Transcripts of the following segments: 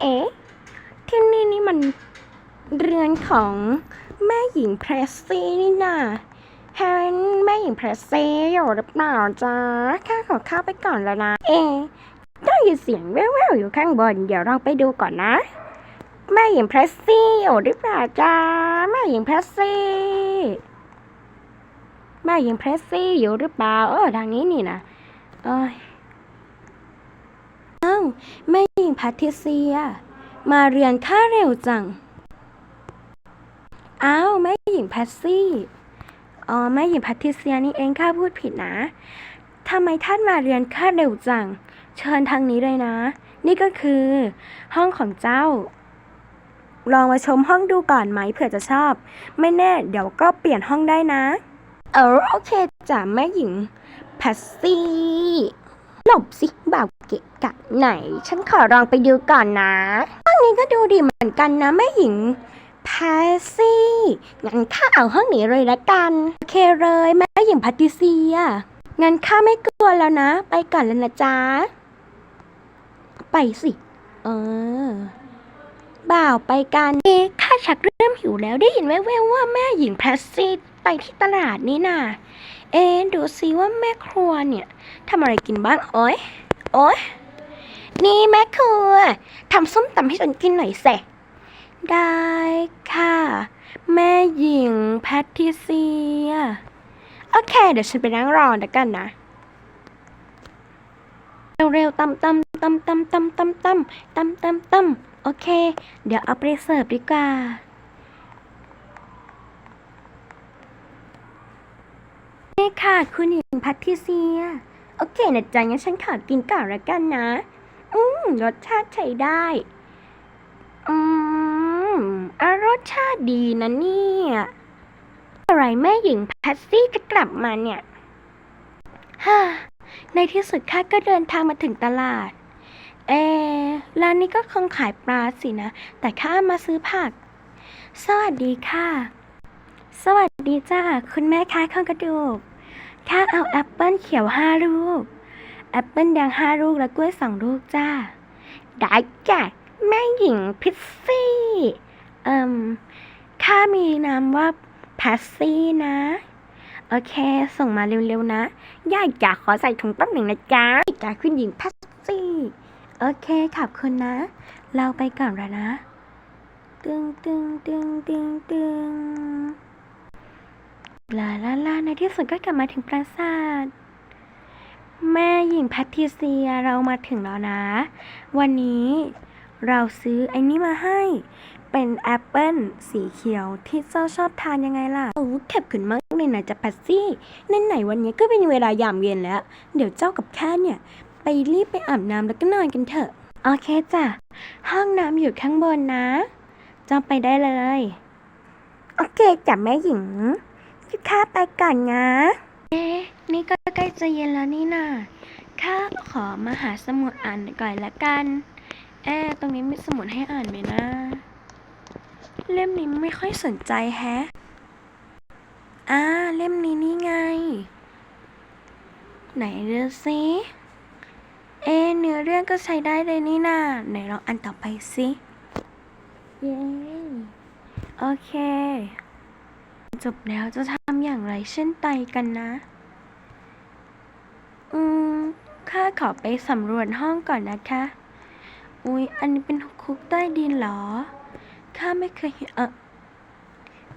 เอ๊ะ ที่นี่นี่มันเรือนของแม่หญิงเพรสซี่นี่นาเห็นแม่หญิงเพรสซี่อยู่หรือเปล่าจ๊ะข้าขอเข้าไปก่อนแล้วนะ เอ๊ะได้ยินเสียงแว่วๆอยู่ข้างบน เดี๋ยวเราไปดูก่อนนะ แม่หญิงเพรสซี่อยู่หรือเปล่าจ๊ะแม่หญิงเพรสซี่แม่หญิงเพรสซี่อยู่หรือเปล่าเออทางนี้นี่นะเอ้ยอ้าว แม่หญิงแพทริเซีย มาเรียนค่าเร็วจัง อ้าว แม่หญิงแพทซี่ อ๋อ แม่หญิงแพทริเซียนี่เองข้าพูดผิดนะทำไมท่านมาเรียนค่าเร็วจัง เชิญทางนี้เลยนะ นี่ก็คือ ห้องของเจ้า ลองมาชมห้องดูก่อนไหมเผื่อจะชอบ ไม่แน่ เดี๋ยวก็เปลี่ยนห้องได้นะ เออโอเคจ้ะแม่หญิงแพทซี่ หลบสิบ่าวเกะกะไหน ฉันขอลองไปดูก่อนนะห้องนี้ก็ดูดีเหมือนกันนะแม่หญิงแพซี่งั้นข้าเอาห้องนี้เลยละกัน โอเคเลยแม่หญิงพทริเซียงั้นข้าไม่กลัวแล้วนะ ไปก่อนแล้วนะจ๊ะ ไปสิ เออ บ่าวไปกันเอ๊ข้าชักเริ่มหิวแล้วได้ยินแว่วๆว่าแม่หญิงแพทซี่ไปที่ตลาดนี่น่ะ เอ๊ดูซิว่าแม่ครัวเนี่ยทำอะไรกินบ้างโอ๊ยโอ๊ยนี่แม่ครัวทำส้มตำให้ฉันกินหน่อยเสได้ค่ะ แม่หญิงแพทิเซีย โอเค เดี๋ยวฉันไปนั่งรอแล้วกันนะ เร็วๆตำตำตำตำตำตำตำตำตำตำโอเค เดี๋ยวเอาไปเสิร์ฟดีกว่า นี่ ค่ะ คุณหญิงพัทิเซีย โอเคนะจ๊ะงั้นฉันขอกินก่อนละกันนะ อืม รสชาติใช้ได้ อืมอรสชาติดีนะเนี่ย อะไรแม่หญิงแพทซี่จะกลับมาเนี่ยฮ่าในที่สุดข้าก็เดินทางมาถึงตลาด เอร้านนี้ก็คงขายปลาสินะ แต่ข้ามาซื้อผัก สวัสดีค่ะ สวัสดีจ้าคุณแม่ค้าข้างกระดูก ข้าเอาแอปเปิ้ลเขียวห้าลูก แอปเปิ้ลแดงห้าลูกและกล้วยสองลูกจ้า ได้จ้ะแม่หญิงพิซซี่ เอิมข้ามีนามว่าแพสซี่นะ โอเค ส่งมาเร็วๆนะย่าจ๋าขอใส่ถุงแป๊บหนึ่งนะจ๊ะจ๋าคุณหญิงแพสซี่ โอเค ขอบคุณนะ เราไปก่อนแล้วนะ ตึงตึงตึงตึงตึง ลาลาลาในที่สุดก็กลับมาถึงปราสาท แม่หญิงแพทริเซียเรามาถึงแล้วนะ วันนี้เราซื้อไอ้นี่มาให้ เป็นแอปเปิลสีเขียวที่เจ้าชอบทานยังไงล่ะ โอ้แคบขึ้นมากเลยนะจ๊ะแพทซี่ในไหนวันนี้ก็เป็นเวลายามเย็นแล้ว เดี๋ยวเจ้ากับข้าเนี่ย ไปรีบไปอาบน้ำแล้วก็นอนกันเถอะ โอเคจ้ะ ห้องน้ำอยู่ข้างบนนะ เจ้าไปได้เลย โอเคจ้ะแม่หญิง ข้าไปก่อนนะ เอ๊ะ นี่ก็ใกล้จะเย็นแล้วนี่นาข้าขอมาหาสมุดอ่านก่อนละกัน เอ๊ะ ตรงนี้มีสมุดให้อ่านไหมนะ เล่มนี้ไม่ค่อยสนใจแฮะอ่า เล่มนี้นี่ไง ไหนดูสิเอ๊เนื้อเรื่องก็ใช้ได้เลยนี่นาไหนลองอันต่อไปสิเย้ โอเค จบแล้วจะทำอย่างไรเช่นไปกันนะ อืม ข้าขอไปสำรวจห้องก่อนนะคะ อุ๊ยอันนี้เป็นคุกใต้ดินเหรอ ข้าไม่เคยเห็นเออ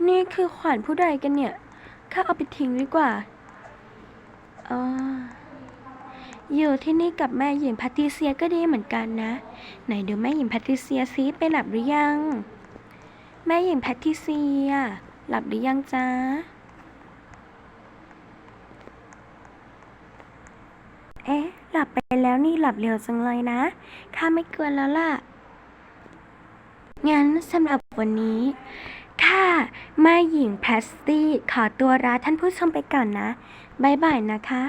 นี่คือขวานผู้ใดกันเนี่ย ข้าเอาไปทิ้งดีกว่าอ๋ออยู่ที่นี่กับแม่หญิงแพทริเซียก็ดีเหมือนกันนะ ไหนดูแม่หญิงแพทริเซียซิไปหลับหรือยัง แม่หญิงแพทริเซีย หลับหรือยังจ๊ะ เอ๊ะ หลับไปแล้วนี่หลับเร็วจังเลยนะ ข้าไม่กวนแล้วล่ะ งั้นสำหรับวันนี้ข้าแม่หญิงแพสตี้ขอตัวลาท่านผู้ชมไปก่อนนะ บ๊ายบายนะคะ